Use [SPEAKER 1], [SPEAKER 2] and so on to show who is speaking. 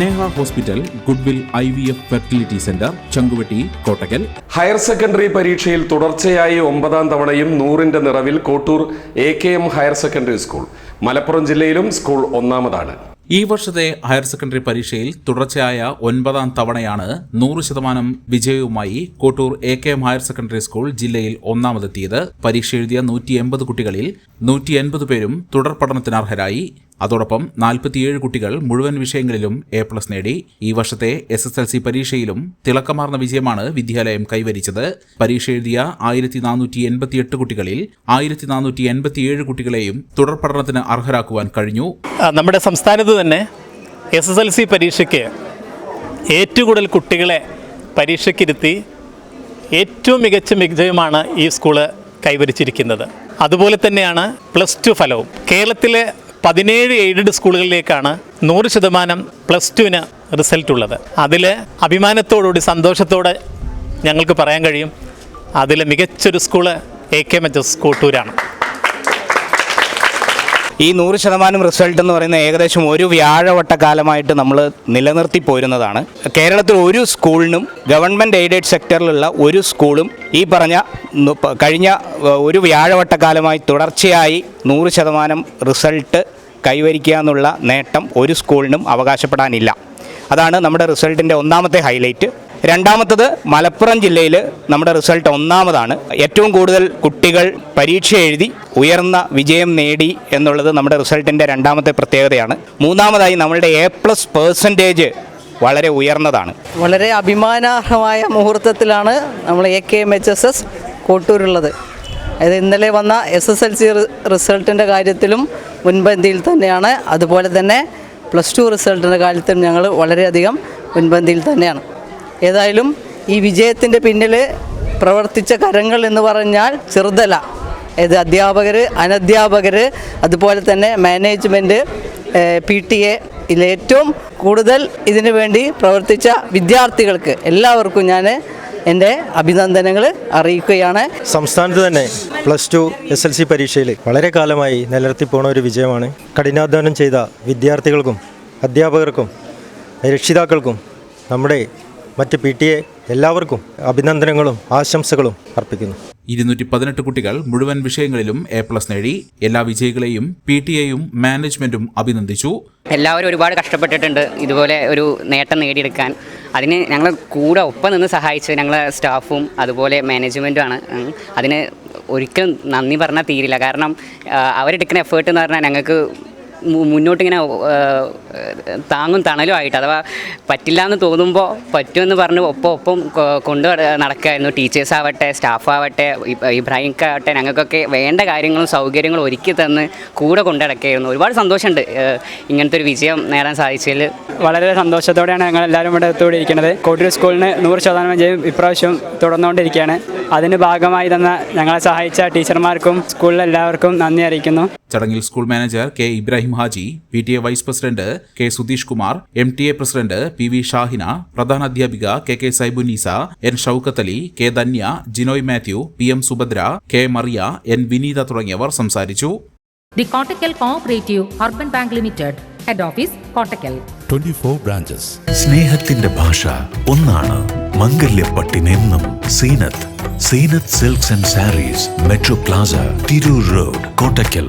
[SPEAKER 1] Neha hospital goodwill I V F fertility centre Changuvetty Kottakkal.
[SPEAKER 2] Higher secondary പരീക്ഷയിൽ തുടർച്ചയായി ഒമ്പതാം തവണയും നൂറിന്റെ നിറവിൽ Kottoor A K M higher secondary school. Malappuram ജില്ലയിലും സ്കൂൾ ഒന്നാമതാണ്.
[SPEAKER 1] ഈ വർഷത്തെ ഹയർ സെക്കൻഡറി പരീക്ഷയിൽ തുടർച്ചയായ ഒൻപതാം തവണയാണ് നൂറ് ശതമാനം വിജയവുമായി Kottoor A K M higher secondary school ജില്ലയിൽ ഒന്നാമതെത്തിയത്. പരീക്ഷ എഴുതിയ നൂറ്റി എൺപത് കുട്ടികളിൽ നൂറ്റി എൺപത് പേരും തുടർ പഠനത്തിന് അർഹരായി അതോടൊപ്പം നാൽപ്പത്തിയേഴ് കുട്ടികൾ മുഴുവൻ വിഷയങ്ങളിലും എ പ്ലസ് നേടി. ഈ വർഷത്തെ എസ് എസ് എൽ സി പരീക്ഷയിലും തിളക്കമാർന്ന വിജയമാണ് വിദ്യാലയം കൈവരിച്ചത്. പരീക്ഷ എഴുതിയ ആയിരത്തി നാനൂറ്റി എൺപത്തിയെട്ട് കുട്ടികളിൽ ആയിരത്തി നാനൂറ്റി എൺപത്തിയേഴ് കുട്ടികളെയും തുടർ പഠനത്തിന് അർഹരാക്കുവാൻ കഴിഞ്ഞു.
[SPEAKER 3] നമ്മുടെ സംസ്ഥാനത്ത് തന്നെ എസ് എസ് എൽ സി പരീക്ഷയ്ക്ക് ഏറ്റവും കൂടുതൽ കുട്ടികളെ പരീക്ഷയ്ക്കിരുത്തി ഏറ്റവും മികച്ച വിജയമാണ് ഈ സ്കൂൾ കൈവരിച്ചിരിക്കുന്നത്. അതുപോലെ തന്നെയാണ് പ്ലസ് ടു ഫലവും. കേരളത്തിലെ പതിനേഴ് എയ്ഡഡ് സ്കൂളുകളിലേക്കാണ് നൂറ് ശതമാനം പ്ലസ് ടുവിന് റിസൾട്ട് ഉള്ളത്. അതിൽ അഭിമാനത്തോടുകൂടി സന്തോഷത്തോടെ ഞങ്ങൾക്ക് പറയാൻ കഴിയും. അതിൽ മികച്ചൊരു school A K M H S കോട്ടൂരാണ്.
[SPEAKER 4] ഈ നൂറ് ശതമാനം റിസൾട്ട് എന്ന് പറയുന്നത് ഏകദേശം ഒരു വ്യാഴവട്ടക്കാലമായിട്ട് നമ്മൾ നിലനിർത്തി പോരുന്നതാണ്. കേരളത്തിൽ ഒരു സ്കൂളിനും ഗവൺമെന്റ് എയ്ഡഡ് സെക്ടറിലുള്ള ഒരു സ്കൂളും ഈ പറഞ്ഞ കഴിഞ്ഞ ഒരു വ്യാഴവട്ടക്കാലമായി തുടർച്ചയായി നൂറ് ശതമാനം റിസൾട്ട് കൈവരിക്കുക എന്നുള്ള നേട്ടം ഒരു സ്കൂളിനും അവകാശപ്പെടാനില്ല. അതാണ് നമ്മുടെ റിസൾട്ടിന്റെ ഒന്നാമത്തെ ഹൈലൈറ്റ്. രണ്ടാമത്തത് മലപ്പുറം ജില്ലയിൽ നമ്മുടെ റിസൾട്ട് ഒന്നാമതാണ്. ഏറ്റവും കൂടുതൽ കുട്ടികൾ പരീക്ഷ എഴുതി ഉയർന്ന വിജയം നേടി എന്നുള്ളത് നമ്മുടെ റിസൾട്ടിന്റെ രണ്ടാമത്തെ പ്രത്യേകതയാണ്. മൂന്നാമതായി നമ്മളുടെ എ പ്ലസ് പേഴ്സന്റേജ് വളരെ ഉയർന്നതാണ്.
[SPEAKER 5] വളരെ അഭിമാനാർഹമായ മുഹൂർത്തത്തിലാണ് നമ്മൾ A K M H S S കോട്ടൂരുള്ളത്. അതായത് ഇന്നലെ വന്ന എസ് എസ് എൽ സി റിസൾട്ടിന്റെ കാര്യത്തിലും മുൻപന്തിയിൽ തന്നെയാണ്. അതുപോലെ തന്നെ പ്ലസ് ടു റിസൾട്ടിന്റെ കാര്യത്തിലും ഞങ്ങൾ വളരെയധികം മുൻപന്തിയിൽ തന്നെയാണ്. ഏതായാലും ഈ വിജയത്തിന്റെ പിന്നിൽ പ്രവർത്തിച്ച കരങ്ങൾ എന്ന് പറഞ്ഞാൽ ചെറുതല്ല ഇത് അധ്യാപകർ അനധ്യാപകർ അതുപോലെ തന്നെ മാനേജ്മെന്റ് പി ടി എ ഇതിലേറ്റവും കൂടുതൽ ഇതിനു വേണ്ടി പ്രവർത്തിച്ച വിദ്യാർത്ഥികൾക്ക് എല്ലാവർക്കും ഞാൻ എന്റെ അഭിനന്ദനങ്ങൾ അറിയിക്കുകയാണ്.
[SPEAKER 6] സംസ്ഥാനത്ത് തന്നെ plus two S L C പരീക്ഷയിൽ വളരെ കാലമായി നിലനിർത്തിപ്പോണ ഒരു വിജയമാണ്. കഠിനാധ്വാനം ചെയ്ത വിദ്യാർത്ഥികൾക്കും അധ്യാപകർക്കും രക്ഷിതാക്കൾക്കും നമ്മുടെ മറ്റ് പി ടി എ എല്ലാവർക്കും അഭിനന്ദനങ്ങളും ആശംസകളും അർപ്പിക്കുന്നു.
[SPEAKER 1] ഇരുന്നൂറ്റി പതിനെട്ട് കുട്ടികൾ മുഴുവൻ വിഷയങ്ങളിലും എ പ്ലസ് നേടി. എല്ലാ വിജയികളെയും പി ടി എയും മാനേജ്മെന്റും അഭിനന്ദിച്ചു.
[SPEAKER 7] എല്ലാവരും ഒരുപാട് കഷ്ടപ്പെട്ടിട്ടുണ്ട് ഇതുപോലെ ഒരു നേട്ടം നേടിയെടുക്കാൻ. അതിന് ഞങ്ങൾ കൂടെ ഒപ്പം നിന്ന് സഹായിച്ചത് ഞങ്ങളെ സ്റ്റാഫും അതുപോലെ മാനേജ്മെന്റുമാണ് അതിന് ഒരിക്കലും നന്ദി പറഞ്ഞാൽ തീരില്ല. കാരണം അവരെടുക്കുന്ന എഫേർട്ട് എന്ന് പറഞ്ഞാൽ ഞങ്ങൾക്ക് മുന്നോട്ടിങ്ങനെ താങ്ങും തണലും ആയിട്ട്. അഥവാ പറ്റില്ല എന്ന് തോന്നുമ്പോൾ പറ്റുമെന്ന് പറഞ്ഞ് ഒപ്പം ഒപ്പം കൊണ്ടു നടക്കുകയായിരുന്നു ടീച്ചേഴ്സ് ആവട്ടെ സ്റ്റാഫ് ആവട്ടെ ഇബ്രാഹിംക്കാവട്ടെ ഞങ്ങൾക്കൊക്കെ വേണ്ട കാര്യങ്ങളും സൗകര്യങ്ങളും ഒരുക്കി തന്ന് കൂടെ കൊണ്ടു നടക്കുകയായിരുന്നു ഒരുപാട് സന്തോഷമുണ്ട്. ഇങ്ങനത്തെ ഒരു വിജയം നേടാൻ സാധിച്ചതിൽ
[SPEAKER 8] വളരെ സന്തോഷത്തോടെയാണ് ഞങ്ങൾ എല്ലാവരും ഇവിടെ എത്തുകൂടിയിരിക്കുന്നത് കോട്ടൂർ സ്കൂളിന് നൂറ് ശതമാനം വിജയം ഇപ്രാവശ്യം തുടർന്നുകൊണ്ടിരിക്കുകയാണ്. അതിന് ഭാഗമായി തന്ന ഞങ്ങളെ സഹായിച്ച ടീച്ചർമാർക്കും സ്കൂളിലെല്ലാവർക്കും നന്ദി അറിയിക്കുന്നു.
[SPEAKER 1] ചടങ്ങിൽ school manager K Ibrahim Haji P T A vice president K Sudheesh Kumar M T A president P V Shahina പ്രധാന അധ്യാപിക K K Saibunisa N Shoukath Ali K Dhanya Jinoy Mathew P M Subhadra K Mariya N Vineetha തുടങ്ങിയവർ സംസാരിച്ചു
[SPEAKER 9] The Kottakkal Cooperative Urban Bank Limited, Head Office, Kottakkal.
[SPEAKER 10] 24 branches.
[SPEAKER 11] സ്നേഹത്തിന്റെ ഭാഷ ഒന്നാണ് മംഗല്യപ്പട്ടിനെന്നും Zeenath Zeenath silks and sarees metro plaza Tirur road Kottakkal